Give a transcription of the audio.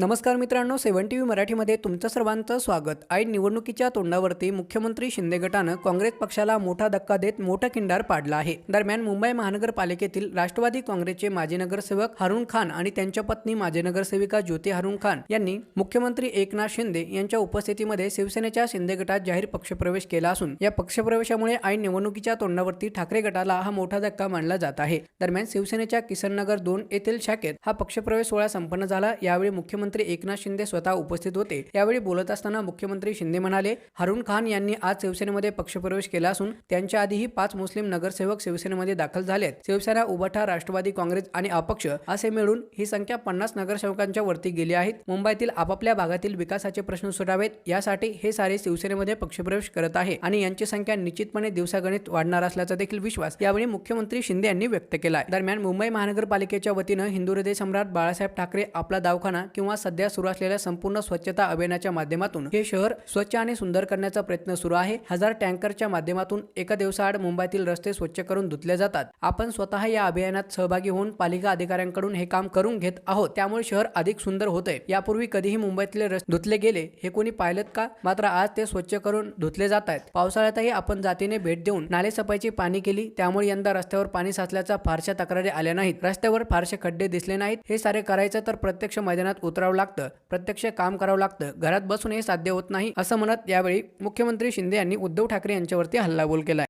नमस्कार मित्रांनो सेवन T V मराठीमध्ये तुमचं सर्वांचं स्वागत. ऐन निवडणुकीच्या तोंडावरती मुख्यमंत्री शिंदे गटानं काँग्रेस पक्षाला मोठा धक्का देत मोठा किंडार पाडला आहे. दरम्यान मुंबई महानगरपालिकेतील राष्ट्रवादी काँग्रेसचे माजी नगरसेवक हरुण खान आणि त्यांच्या पत्नी माजी नगरसेविका ज्योती हारुण खान यांनी मुख्यमंत्री एकनाथ शिंदे यांच्या उपस्थितीमध्ये शिवसेनेच्या शिंदे गटात जाहीर पक्षप्रवेश केला असून या पक्षप्रवेशामुळे ऐन निवडणुकीच्या तोंडावरती ठाकरे गटाला हा मोठा धक्का मानला जात आहे. दरम्यान शिवसेनेच्या किसननगर दोन येथील शाखेत हा पक्षप्रवेश सोहळा संपन्न झाला. यावेळी मुख्यमंत्री एकनाथ शिंदे स्वतः उपस्थित होते. यावेळी बोलत असताना मुख्यमंत्री शिंदे म्हणाले हारून खान यांनी आज शिवसेनेमध्ये पक्षप्रवेश केला असून त्यांच्या आधीही पाच मुस्लिम नगरसेवक शिवसेनेमध्ये दाखल झालेत. शिवसेना उभाठा राष्ट्रवादी काँग्रेस आणि अपक्ष असे मिळून ही संख्या पन्नास नगरसेवकांच्या वरती गेली आहेत. मुंबईतील आपापल्या भागातील विकासाचे प्रश्न सुटावेत. यासाठी हे सारे शिवसेनेमध्ये पक्षप्रवेश करत आहे आणि यांची संख्या निश्चितपणे दिवसागणित वाढणार असल्याचा देखील विश्वास यावेळी मुख्यमंत्री शिंदे यांनी व्यक्त केला दरम्यान मुंबई महानगरपालिकेच्या वतीनं हिंदू हृदय सम्राट बाळासाहेब ठाकरे आपला दवाखाना किंवा सध्या सुरू असलेल्या संपूर्ण स्वच्छता अभियानाच्या माध्यमातून हे शहर स्वच्छ आणि सुंदर करण्याचा प्रयत्न सुरू आहे. हजार टँकरच्या माध्यमातून एका दिवसाआड मुंबईतील रस्ते स्वच्छ करून धुतले जातात. आपण स्वतः या अभियानात सहभागी होऊन पालिका अधिकाऱ्यांकडून हे काम करून घेत आहोत. त्यामुळे शहर अधिक सुंदर होतंय. यापूर्वी कधीही मुंबईतले रस्ते धुतले गेले हे कोणी पाहिलेत का? मात्र आज ते स्वच्छ करून धुतले जात आहेत पावसाळ्यातही आपण जातीने भेट देऊन नालेसफाईची पाणी केली. त्यामुळे यंदा रस्त्यावर पाणी साचल्याचा फारशा तक्रारी आल्या नाहीत. रस्त्यावर फारसे खड्डे दिसले नाहीत. हे सारे करायचं तर प्रत्यक्ष मैदानात उतरावं लागतं. प्रत्यक्ष काम करावं लागतं. घरात बसून हे साध्य होत नाही असं म्हणत यावेळी मुख्यमंत्री शिंदे यांनी उद्धव ठाकरे यांच्यावरती हल्लाबोल केला